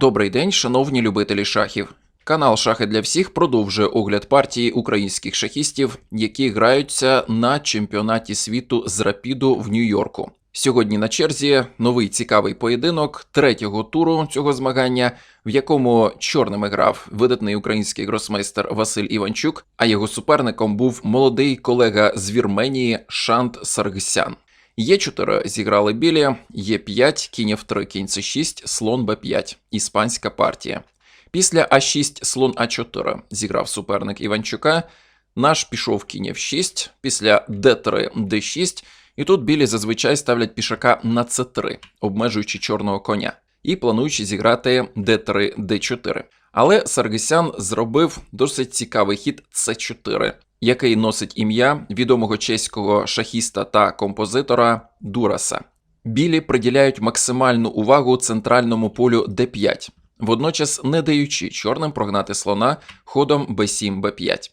Добрий день, шановні любителі шахів. Канал Шахи для всіх продовжує огляд партії українських шахістів, які граються на чемпіонаті світу з рапіду в Нью-Йорку. Сьогодні на черзі новий цікавий поєдинок третього туру цього змагання, в якому чорними грав видатний український гросмейстер Василь Іванчук, а його суперником був молодий колега з Вірменії Шант Саргсян. Є4 зіграли білі, Є5, кінь F3, кінь С6, слон Б5, іспанська партія. Після А6 слон А4 зіграв суперник Іванчука. Наш пішов кінь F6, після Д3, Д6, і тут білі зазвичай ставлять пішака на С3, обмежуючи чорного коня, і плануючи зіграти Д3, Д4. Але Саргисян зробив досить цікавий хід С4, який носить ім'я відомого чеського шахіста та композитора Дураса. Білі приділяють максимальну увагу центральному полю d5, водночас не даючи чорним прогнати слона ходом b7, b5.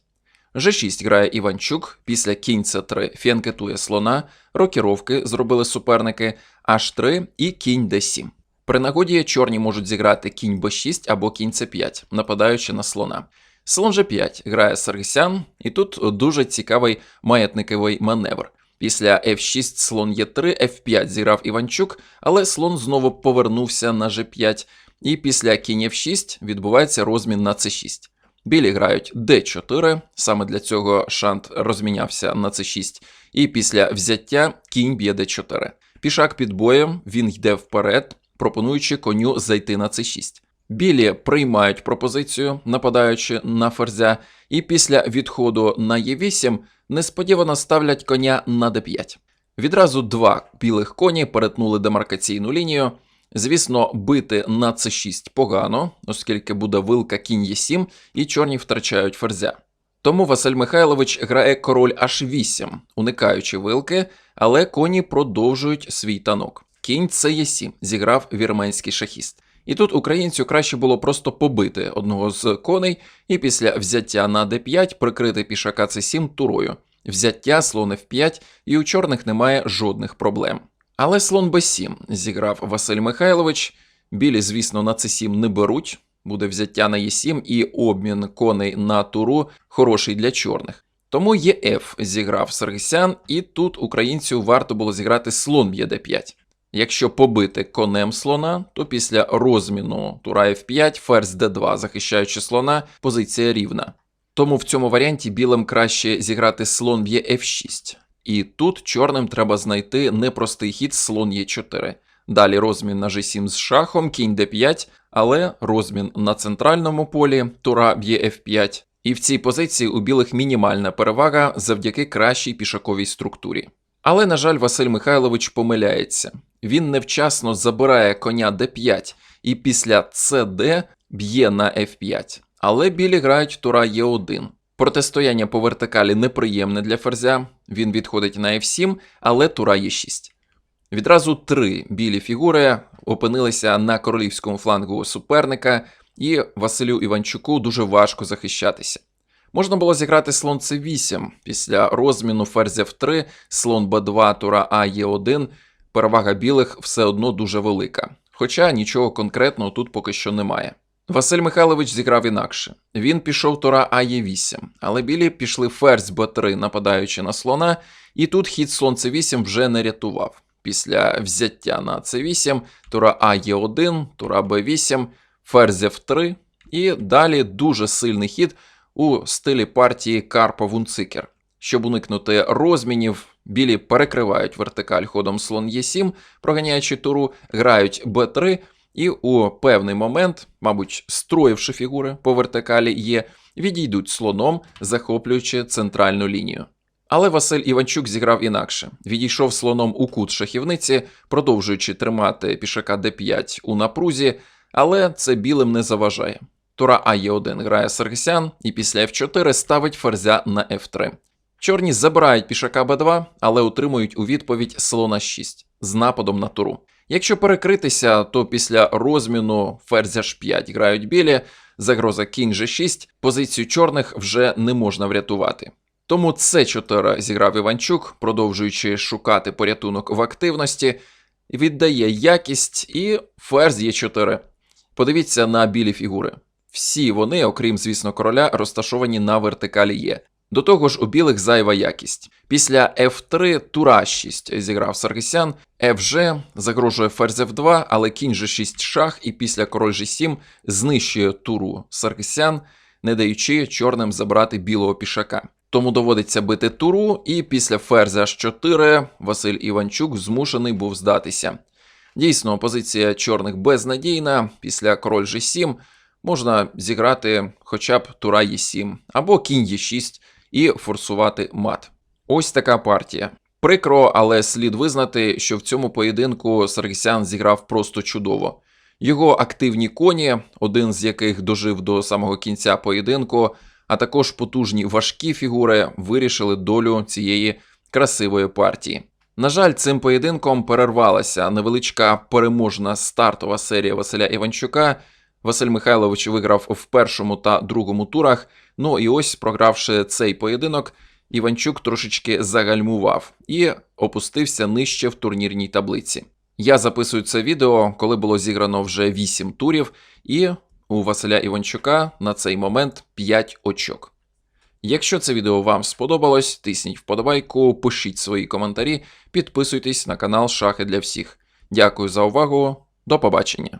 G6 грає Іванчук, після кінь c3 фіанкетує слона, рокіровки зробили суперники H3 і кінь d7. При нагоді чорні можуть зіграти кінь b6 або кінь c5, нападаючи на слона. Слон G5 грає Саргсян, і тут дуже цікавий маятниковий маневр. Після F6 слон Е3, F5 зіграв Іванчук, але слон знову повернувся на G5, і після кінь F6 відбувається розмін на C6. Білі грають D4, саме для цього шант розмінявся на C6, і після взяття кінь б'є D4. Пішак під боєм, він йде вперед, пропонуючи коню зайти на C6. Білі приймають пропозицію, нападаючи на ферзя, і після відходу на Е8 несподівано ставлять коня на d5. Відразу два білих коні перетнули демаркаційну лінію. Звісно, бити на c6 погано, оскільки буде вилка кінь Е7, і чорні втрачають ферзя. Тому Василь Михайлович грає король H8, уникаючи вилки, але коні продовжують свій танок. Кінь С7 зіграв вірменський шахіст. І тут українцю краще було просто побити одного з коней і після взяття на d5 прикрити пішака c7 турою. Взяття слон f5, і у чорних немає жодних проблем. Але слон b7 зіграв Василь Михайлович. Білі, звісно, на c7 не беруть. Буде взяття на e7 і обмін коней на туру хороший для чорних. Тому ЕФ зіграв Саргсян, і тут українцю варто було зіграти слон б'є d5. Якщо побити конем слона, то після розміну тура F5, ферзь D2, захищаючи слона, позиція рівна. Тому в цьому варіанті білим краще зіграти слон б'є F6. І тут чорним треба знайти непростий хід слон Е4. Далі розмін на G7 з шахом, кінь D5, але розмін на центральному полі, тура б'є F5. І в цій позиції у білих мінімальна перевага завдяки кращій пішаковій структурі. Але, на жаль, Василь Михайлович помиляється. Він невчасно забирає коня d5 і після cd б'є на f5. Але білі грають тура Е1. Протистояння по вертикалі неприємне для ферзя. Він відходить на f7, але тура Е6. Відразу три білі фігури опинилися на королівському флангу суперника, і Василю Іванчуку дуже важко захищатися. Можна було зіграти слон c8 після розміну ферзя в3, слон b2, тура А Е1. Перевага білих все одно дуже велика. Хоча нічого конкретного тут поки що немає. Василь Михайлович зіграв інакше. Він пішов тура А Е8, але білі пішли ферзь Б3, нападаючи на слона, і тут хід слон С8 вже не рятував. Після взяття на С8, тура А Е1, тура Б8, ферзь F3, і далі дуже сильний хід у стилі партії Карпа Вунцикер. Щоб уникнути розмінів, білі перекривають вертикаль ходом слон Е7, проганяючи туру, грають Б3, і у певний момент, мабуть, строївши фігури по вертикалі Є, відійдуть слоном, захоплюючи центральну лінію. Але Василь Іванчук зіграв інакше. Відійшов слоном у кут шахівниці, продовжуючи тримати пішака d5 у напрузі, але це білим не заважає. Тура А1 грає Саргсян і після F4 ставить ферзя на F3. Чорні забирають пішака Б2, але утримують у відповідь слона 6 з нападом на туру. Якщо перекритися, то після розміну ферзя H5 грають білі, загроза кінь G6, позицію чорних вже не можна врятувати. Тому С4 зіграв Іванчук, продовжуючи шукати порятунок в активності, віддає якість і ферзь Е4. Подивіться на білі фігури. Всі вони, окрім, звісно, короля, розташовані на вертикалі Є. До того ж, у білих зайва якість. Після F3 тура 6 зіграв Саргисян, FG загрожує ферзь F2, але кінь G6 шах, і після король G7 знищує туру Саргисян, не даючи чорним забрати білого пішака. Тому доводиться бити туру, і після ферзя H4 Василь Іванчук змушений був здатися. Дійсно, позиція чорних безнадійна. Після король G7 можна зіграти хоча б тура Е7 або кінь Е6 і форсувати мат. Ось така партія. Прикро, але слід визнати, що в цьому поєдинку Саргісян зіграв просто чудово. Його активні коні, один з яких дожив до самого кінця поєдинку, а також потужні важкі фігури вирішили долю цієї красивої партії. На жаль, цим поєдинком перервалася невеличка переможна стартова серія Василя Іванчука. Василь Михайлович виграв в першому та другому турах. Ну і ось, програвши цей поєдинок, Іванчук трошечки загальмував і опустився нижче в турнірній таблиці. Я записую це відео, коли було зіграно вже 8 турів, і у Василя Іванчука на цей момент 5 очок. Якщо це відео вам сподобалось, тисніть вподобайку, пишіть свої коментарі, підписуйтесь на канал Шахи для всіх. Дякую за увагу, до побачення.